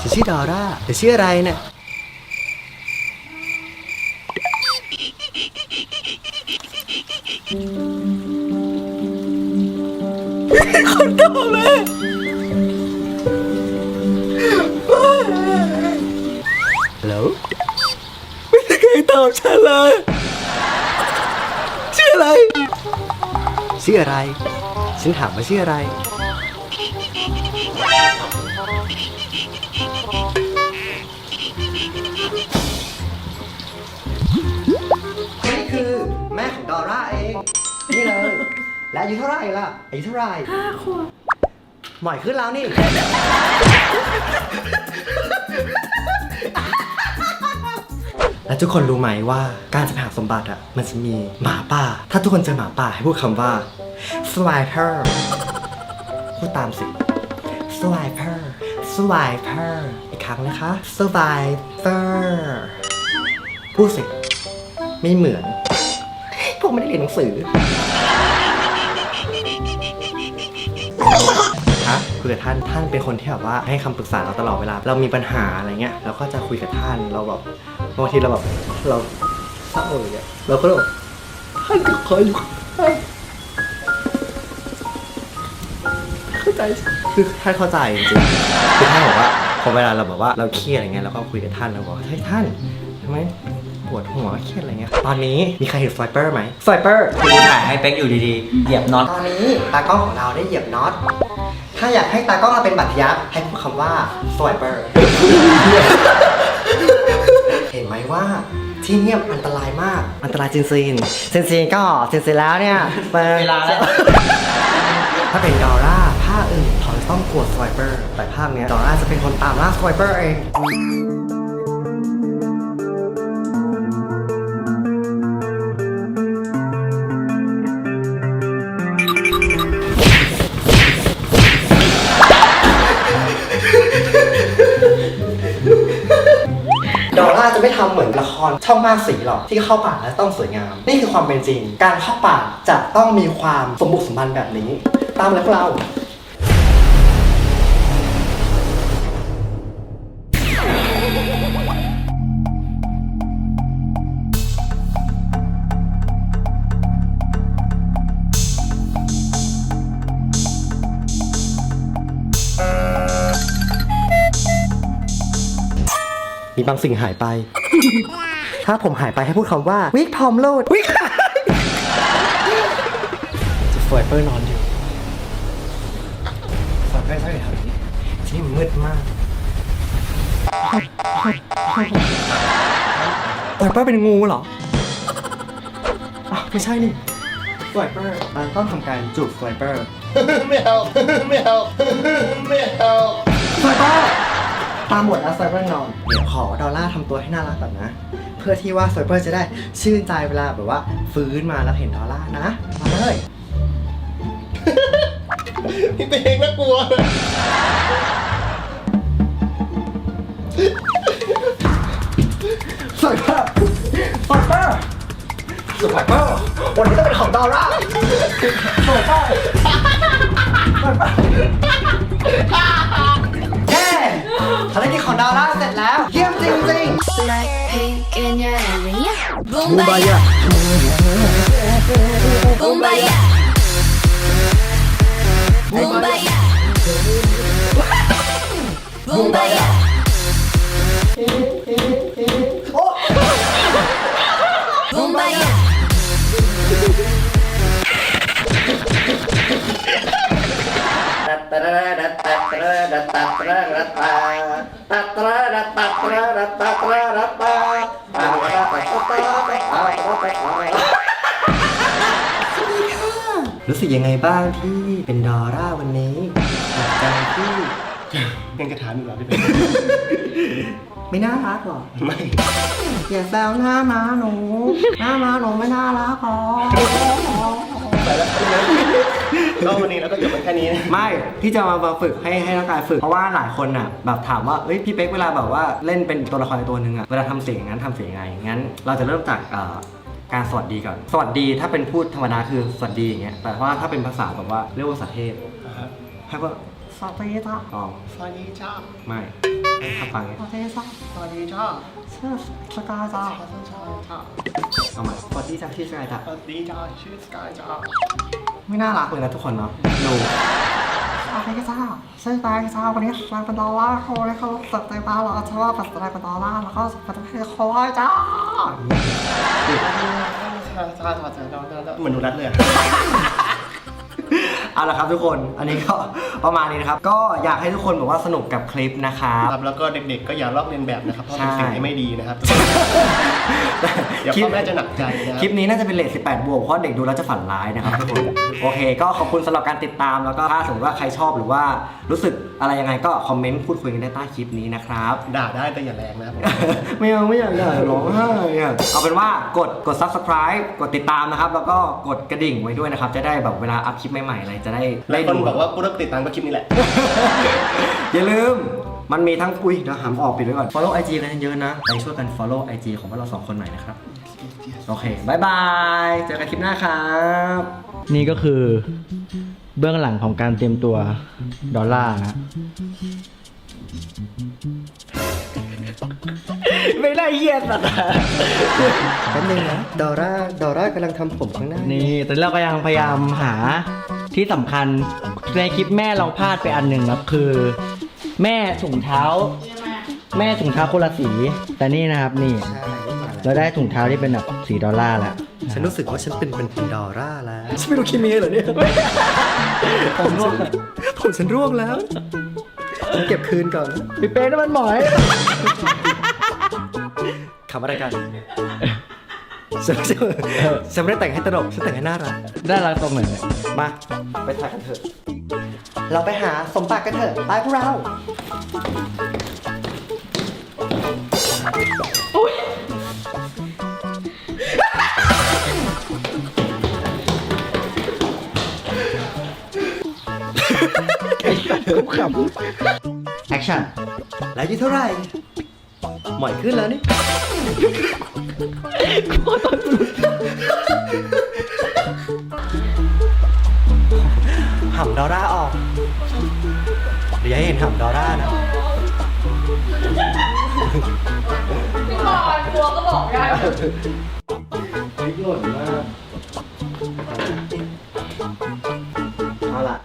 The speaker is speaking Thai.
ฉันชื่อดอร่าเธอชื่ออะไรเนี่ยคนตอบเลยฮัลโหลไม่มีใครตอบฉันเลยชื่ออะไรชื่ออะไร ฉันถามว่าชื่ออะไร นี่คือแม่ของดอร่าเอง นี่เลย และอายุเท่าไหร่ล่ะอายุเท่าไหร่ห้าขวบหมอยขึ้นแล้วนี่ และทุกคนรู้ไหมว่าการจะไปหาสมบัติอะมันจะมีหมาป่า ถ้าทุกคนเจอหมาป่าให้พูดคำว่า swiper พูดตามสิ swiper swiper อีกครั้งนะคะ swiper พูดสิ ไม่เหมือน พวกไม่ได้เรียนหนังสือ ฮะคุยกับท่านท่านเป็นคนที่แบบว่าให้คำปรึกษาเราตลอดเวลา เรามีปัญหาอะไรเงี้ยเราก็จะคุยกับท่านเราแบบบางทีเราแบบเราเศร้าอย่างเงี้ยเราก็แบบท่านก็คอยอยู่ข้าง ใจคือท่านเข้าใจจริงๆคือท่านบอกว่าพอเวลาเราแบบว่าเราเครียดอะไรเงี้ยเราก็คุยกับท่านเราบอกว่าเฮ้ยท่านทำไมปวดหัวเครียดอะไรเงี้ยตอนนี้มีใครเห็นไฟเปอร์ไหมไฟเปอร์กูถ่ายให้เป๊กอยู่ดีๆเหยียบน็อตตอนนี้ตากล้องของเราได้เหยียบน็อตถ้าอยากให้ตากล้องเราเป็นบัตรทะยักให้พูดคำว่า swiper เห็นไหมว่าที่เนี่ยอันตรายมาก อันตรายจริงๆจริงๆก็จริงๆแล้วเนี่ยป็น เวลาแล้ว ถ้าเป็นดอร่าภาคอื่นเขาจะต้องกลัว swiper แต่ภาคเนี้ยดอร่าจะเป็นคนตามล่า swiper เองดอลาจะไม่ทำเหมือนละครช่องมากสีหรอกที่เข้าป่าแล้วต้องสวยงาม นี่คือความเป็นจริง การเข้าป่าจะต้องมีความสมบุกสมบันแบบนี้ ตามเลยพวเรา มีบางสิ่งหายไป ถ้าผมหายไปให้พูดคำว่าวิกพอมโลดวิกจะสวยเปอร์นอนอยู่สวยเปอร์ใช่ไหมครับที่มืดมากสวยเปอร์เป็นงูเหรออ้าวไม่ใช่นี่สวยเปอร์เราต้องทำการจูบสวยเปอร์ไม่เอาไม่เอาไม่เอาสวยเปอร์ ตามบทแล้วสวยเปอร์นอนเดี๋ยวขอดอลล่าทำตัวให้น่ารักแบบนะ เพื่อที่ว่าสวยเปอร์จะได้ชื่นใจเวลาแบบว่า ฟื้นมาแล้วเห็นดอลล่านะมาเลย พี่เป๊กน่ากลัวสวยเปอร์สวยเปอร์สวยเปอร์วันนี้ต้องเป็นของดอลล่าสวยเปอร์สวยเปอร์เย้ ภารกิจของดอลล่าเสร็จแล้ว เยี่ยมจริง Blackpink in your area. ๆ Boom บูบายะ boom baya. Boom baya. Boom baya. โอ้ Boom baya. รู้สึกยังไงบ้างที่เป็นดอร่าวันนี้หลังจากที่ยังกระถามอยู่เหรอพี่เป๊กไม่น่ารักหรอไม่อย่าแซวหน้าม้าหนูหน้าม้าหนูไม่น่ารักหรอ ไปแล้วก็วันนี้เราก็จบกันแค่นี้นะ ไม่พี่จะมาฝึกให้ให้ร่างกายฝึก เพราะว่าหลายคนอะแบบถามว่าเอ้ยพี่เป๊กเวลาแบบว่าเล่นเป็นตัวละครตัวหนึ่งอะเวลาทำเสียงอย่างนั้นทำเสียงยังไงงั้น เราจะเริ่มจากเอ่อการสวัสดีก่อนสวัสดีถ้าเป็นพูดธรรมดาคือสวัสดีอย่างเงี้ยแต่ว่าถ้าเป็นภาษาแบบว่าเรียกว่าภาษาเทพให้ว่าสวัสดีจ้าอ๋อ สวัสดีจ้าไม่ ทำฟังไงสวัสดีจ้าสวัสดีจ้าชื่อสกายจ้าสวัสดีจ้าเอาใหม่สวัสดีจ้าชื่อสกายจ้าสวัสดีจ้าชื่อสกายจ้าไม่น่ารักเลยนะทุกคนเนาะดูสวัสดีจ้าชื่อแบงค์จ้าวันนี้แสดงเป็นดอลลาร์โคเลยเขาสเตปาเราชอบแบบแสดงเป็นดอลลาร์แล้วก็เป็นเพลโคอยจ้าจ้าจ้าจ้าจ้าจ้าเหมือนหนูรัดเลย เอาละครับทุกคน อันนี้ก็ประมาณนี้นะครับ ก็อยากให้ทุกคนแบบว่าสนุกกับคลิปนะครับ ครับแล้วก็เด็กๆก็อย่าลอกเลียนแบบนะครับเพราะเป็นใช่สิ่งที่ไม่ดีนะครับ เดี๋ยวคลิปพ่อแม่จะหนักใจนะครับ คลิปนี้น่าจะเป็นเลท18 บวกเพราะเด็กดูแล้วจะฝันร้ายนะครับทุกคน โอเค ก็ขอบคุณสำหรับการติดตามแล้วก็ถ้าสมมติว่าใครชอบหรือว่ารู้สึกอะไรยังไงก็คอมเมนต์พูดคุยกันได้ใต้คลิปนี้นะครับ ด่าได้แต่อย่าแรงนะครับผม ไม่เอาไม่อยากด่าร้องไห้อะเอาเป็นว่ากดกด subscribe กดติดตามนะครับ แล้วก็กดกระดิ่งไว้ด้วยนะครับ จะได้แบบเวลาอัพคลิปใหม่ๆอะไรจะได้หลาได้ยคนดูบอกว่ากูเลิกติดตามก็คลิปนี้แหละ อย่าลืม มันมีทั้งอุ้ยเดี๋ยวหามออกปิดไว้ก่อน follow IG กันเยอะๆนะไปช่วยกัน follow IG ของพวกเราสองคนหน่อยนะครับ โอเคบายบาย เจอกันคลิปหน้าครับ นี่ก็คือ เบื้องหลังของการเตรียมตัวดอลลาร์นะ ไม่ได้เหี้ยสัตว์แป๊บนึงนะดอร่าดอร่ากำลังทำผมข้างหน้านี่ตอนนี้เราก็ยังพยายามหาที่สำคัญในคลิปแม่เราพลาดไปอันหนึ่งครับคือ แม่ถุงเท้า แม่ถุงเท้าคนละสี แต่นี่นะครับนี่ ใช่มาเราได้ถุงเท้าที่เป็นแบบสีดอลลาร์แล้วฉันรู้สึกว่าฉันเป็นเป็นดอร่าแล้ว ฉันไม่รู้คิมีเหรอเนี่ย ผมร่วงผมฉันร่วงแล้วฉันเก็บคืนก่อนพี่เป้นั่นมันหมอยคำอะไรกันฉันไม่ใช่ฉันไม่ได้แต่งให้ตลกฉันแต่งให้น่ารักได้รักตรงไหนเนี่ยมา ไปถ่ายกันเถอะ เราไปหาสมบัติกันเถอะ ไปพวกเราับแอคชั่นแล้วยี่เท่าไหร่หมอยขึ้นแล้วนี่ขอตอนหำดอร่าออกเดี๋ยวให้เห็นหำดอร่านะพี่บอลกลัวก็บอกได้ลิกหล่นมากเอาละ